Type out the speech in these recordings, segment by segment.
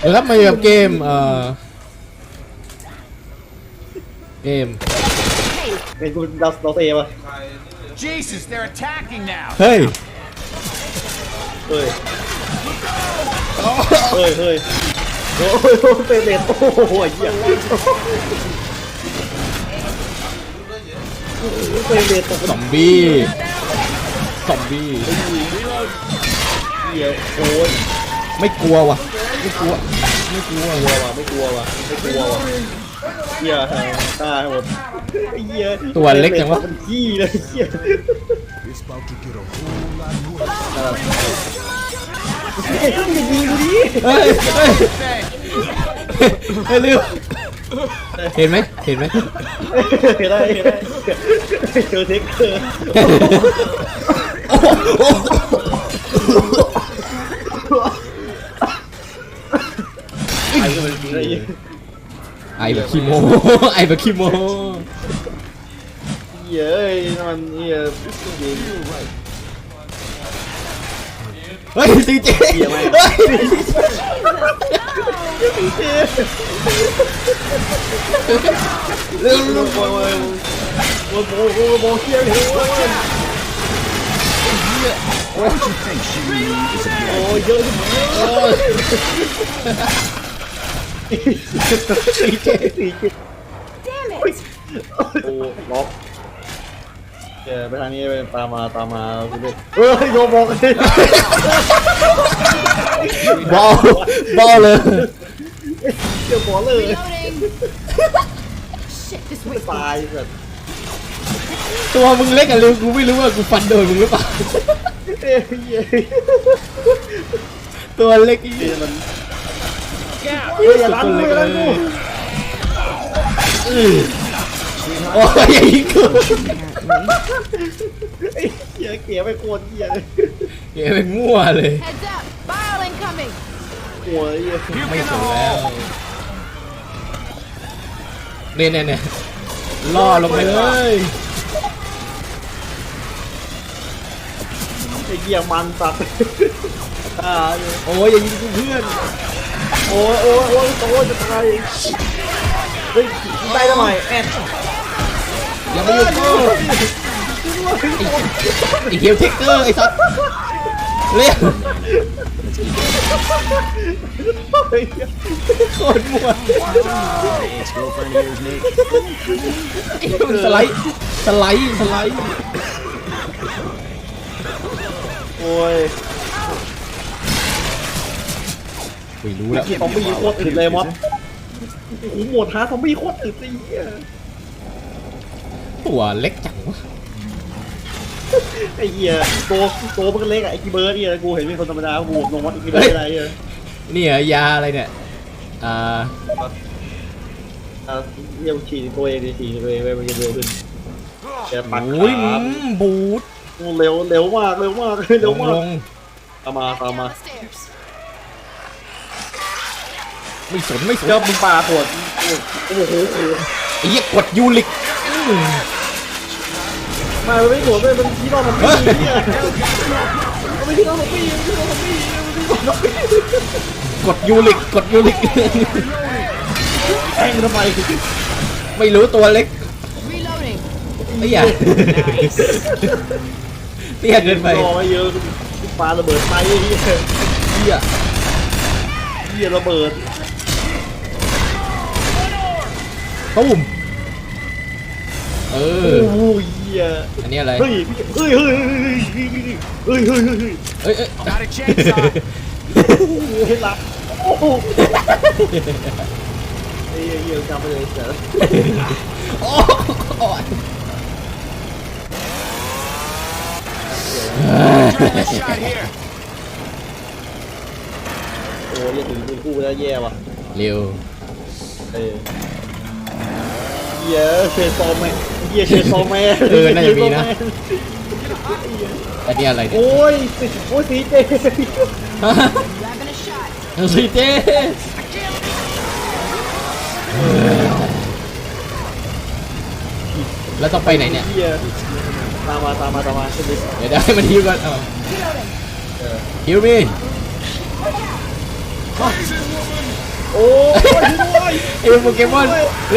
เดี๋ยวครับมาอยู่กับเกมเอ่อเกม เป็นคุณดาวดาวเซป่ะ Jesus, they're attacking now. เฮ้ย เฮ้ย เฮ้ยเฮ้ยโอ้ยโอ้ยเป็นเด็ดโอ้โหเหี้ยเป็นเด็ดตกซอมบี้ ซอมบี้ เหี้ยโอ้ย ไม่กลัวว่ะ ไม่กลัว ไม่กลัวกลัวว่ะไม่กลัวว่ะไม่กลัวว่ะเหี้ยตายหมดไอ้เหี้ยตัวเล็กจังวะ มันขี้เลยเหี้ย It's about to get a whole lot worse. เฮ้ยมึงอย่ายิงกูดิเฮ้ยเฮ้ยเฮ้ยลืมเห็นไหมเห็นไหมเห็นได้เห็นได้เจอเทคเกอร์โอ้โห ไอ้ก็เป็นจริงเลยไอแบบคีโมไอแบบคีโมเย้ยมันเหี้ยยิงเฮ้ยซีเจเหี้ยไหมเฮ้ยเร็วโอ้โหโอ้โหโอ้โหโอ้โหเหี้ยเฮ้ยโอ้ย What you think she is a โอ้ยเยอะจังเลยโอ้ย สี่เจ็ดสี่เจ็ดโอ้ล็อกเออไปทางนี้ไปตามมาตามมาคุณเด็กเฮ้ยโยบอกเลยบอลบอลเลยเดี๋ยวบอกเลย Loading. Shit, this way. ตายแบบตัวมึงเล็กอะเร็วกูไม่รู้ว่ากูฟันโดนมึงหรือเปล่า เอ้ยเหี้ตัวเล็กอีเหี้ยมัน เฮ้ยอย่าลันกูอย่าลันกูโอ้ยอย่ายิงกูไอ้เหี้ยเกลียไม่โคตรเหี้ยเลยเก๋เป็นมั่วเลย Heads up. Bile incoming. หัวเหี้ยไม่สนแล้วเนี่ยเนี่ยเนี่ยล่อลงไปเลยไอ้เหี้ยมันสัตว์อ่าเนี่ยโอ้ยอย่ายิงกูเพื่อน โอ้ยโอ้ยโอ้ยโอ้ยจะตายเฮ้ยได้ทำไมแอดอย่ามายุ่งกูไอ้เฮียวเทคเกอร์ไอ้สัสเร็วเฮ้ยโคตรมัวไอ้มันสไลด์สไลด์สไลด์โอ้ย ไม่รู้แล้วซอมบี้โคตรอึดเลยม็อบโอ้โหหมดฮาซอมบี้โคตรอึดไอ้เหี้ยตัวเล็กจังวะไอ้เหี้ยตัวตัวมันก็เล็กอะไอ้กีเบิร์ดเนี่ยกูเห็นเป็นคนธรรมดากูลงวัดไอ้กีเบิร์ดอะไรเนี่ยนี่เหรอยาอะไรเนี่ยอ่าอะเยี่ยมฉีดตัวเองดิฉีดตัวเองไปมันจะเร็วขึ้นแกปักโอ้ยขาอืมบูทโอ้เร็วเร็วมากเร็วมากลเร็วงมากลงตามมาตามมา Down the stairs. ไม่สนไม่สนเจ้ามึงปาปวดโอ้โหโอ้โหไอ้เหี้ยกดยูริกอืมมาไม่ปวดเลยมันที่นอนมันไม่ดีเนี่ยมันไม่ที่นอนมันไม่ดีมันที่นอนมันไม่ดีมันที่นอนมันไม่ดีกดยูริกกดยูริกแทงทำไมไม่รู้ตัวเล็ก Reloading. ไอ้เหี้ยเตี้ยเกินไปรอมาเยอะปาระเบิดไปเฮียเหี้ยเฮียระเบิด ตุ้มเออโอ้โหเฮียอันนี้อะไรเฮ้ยเฮ้ยเฮ้ยเฮ้ยเฮ้ยเฮ้ยเฮ้ยเอ้ยเอ้ย Got a chainsaw. โอ้โหเห็นละโอ้โหเฮียเฮียจำไปเลยเสือโอ้โอ้ย Adrenaline shot here. โอ้ยถึงคุณกู้แล้วแย่ว่ะเร็ว เออ เฮียเชนซอมแมนเฮียเชนซอมแมนเออน่าจะมีนะ อันนี้อะไรเนี่ยโอ้ยโอ้ยสีเจ Grabbing a shot. สีเจแล้วต้องไปไหนเนี่ยเฮียตามมาตามมาตามมาขึ้นดิเดี๋ยวเดี๋ยวให้มันฮิวก่อนเอาเออฮิวมีโอ้ย ช่วยไอ้โปเกมอนเร็วเ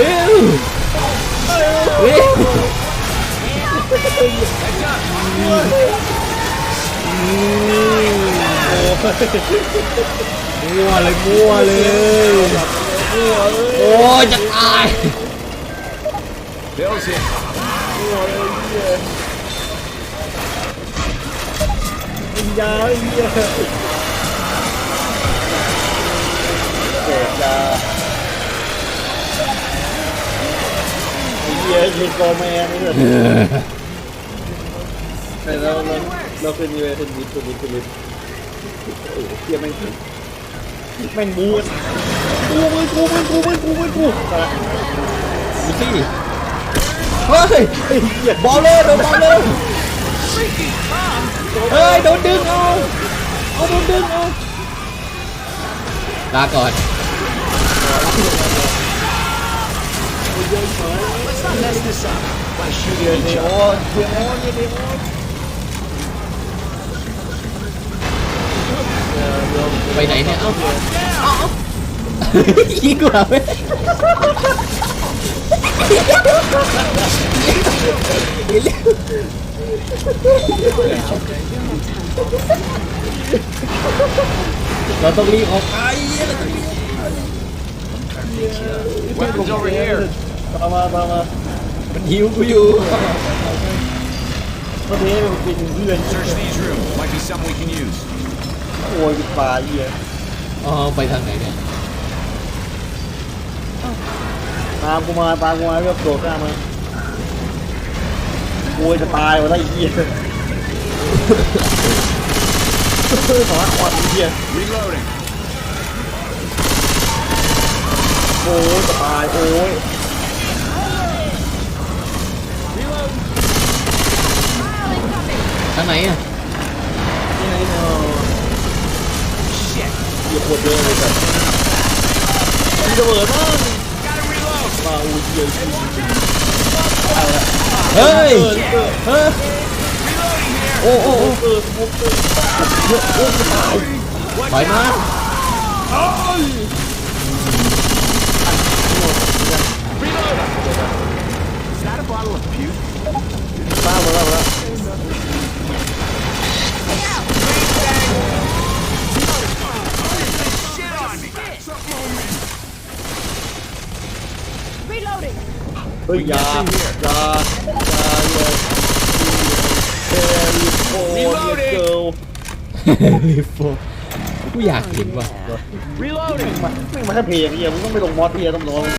ร็วมั่วเลยมั่วเลยโอ้ยจะตาย Bill's hit. วิญญาณไอ้เหี้ยเกิดจะไอ้ เหี้ยยิงกอแมนนี่เลยแต่เราเราเราเป็นยังไงเป็นมิดเป็นมิดเป็นมิดโอ้โหเหี้ยแม่งแม่งบูนกูมึงกูมึงกูมึงกูมึงกูตายดูสิเฮ้ยบอลเลยโดนบอลเลยเฮ้ยโดนดึงเอาเอาโดนดึงเอาลาก่อน ไปไหนเนี่ยเอ้าเอ้ายิงกูเหรอเว้ยเราต้องรีบออกไปเราต้องรีบ Weapons over here. ตามามา มันหิวกูอยู่ตอนนี้มันเป็นเพื่อน Search these rooms. Might be something we can use. โอ้ยปลาเหี้ยอ๋อไปทางไหนเนี่ยตามกูมาตามกูมาเรียบโดดหน้ามาโอ้ยจะตายว่ะไอ้เหี้ยสารควันไอ้เหี้ย Reloading. โอ้ยจะตายโอ้ย ไหนอะนี่ไงเนาะเหี้ยปวดเยอะเลยแบบมีระเบิดบ้าง Gotta reload. มาอุ้ยเหี้ยเฮ้ยเกิดเกิดเฮ้ยโอ้โอ้โอ้เกิดมุกเกิดถอยมา Reloading. เฮ้ยอยาอยาอยาเลยเฮลิโอเนเกิลรีโฟกูอยากเห็นว่ะ Reloading. ไม่มาแค่เพลงเฮียมึงต้องไปลงมอสเฮียต้องร้อง